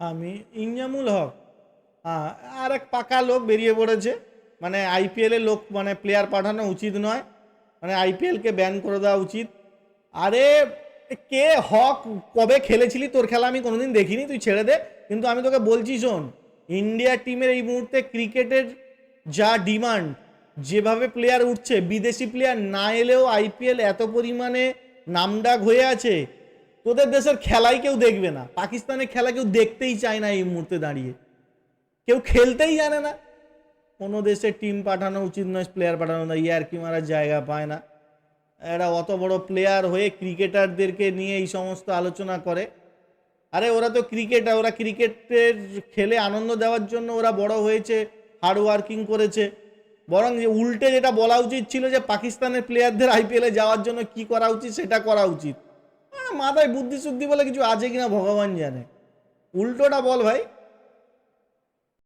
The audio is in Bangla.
আমি ইঞ্জামুল হক। আর এক পাকা লোক বেরিয়ে পড়েছে। মানে আইপিএলে লোক মানে প্লেয়ার পাঠানো উচিত নয়। মানে আইপিএলকে ব্যান করে দেওয়া উচিত। আরে, কে হক কবে খেলেছিলি? তোর খেলা আমি কোনোদিন দেখিনি, তুই ছেড়ে দে। কিন্তু আমি তোকে বলছি, শোন, ইন্ডিয়া টিমের এই মুহূর্তে ক্রিকেটের যা ডিমান্ড, যেভাবে প্লেয়ার উঠছে, বিদেশি প্লেয়ার না এলেও আইপিএল এত পরিমাণে নামডাক হয়ে আছে। তোদের দেশের খেলাই কেউ দেখবে না। পাকিস্তানের খেলা কেউ দেখতেই চায় না এই মুহূর্তে দাঁড়িয়ে। কেউ খেলতেই জানে না। কোনো দেশে টিম পাঠানো উচিত নয় প্লেয়ার পাঠানো না ইয়ারকি মারার জায়গা পায় না। এরা অত বড় প্লেয়ার হয়ে ক্রিকেটারদেরকে নিয়ে এই সমস্ত আলোচনা করে। আরে ওরা তো ক্রিকেটার ওরা ক্রিকেটের খেলে আনন্দ দেওয়ার জন্য ওরা বড় হয়েছে হার্ড ওয়ার্কিং করেছে। বরং যে উল্টে যেটা বলা উচিত ছিল যে পাকিস্তানের প্লেয়ারদের আইপিএলে যাওয়ার জন্য কি করা উচিত, সেটা করা উচিত। মাথায় বুদ্ধি শুদ্ধি বলে কিছু আছে কিনা ভগবান জানে। উল্টোটা বল ভাই।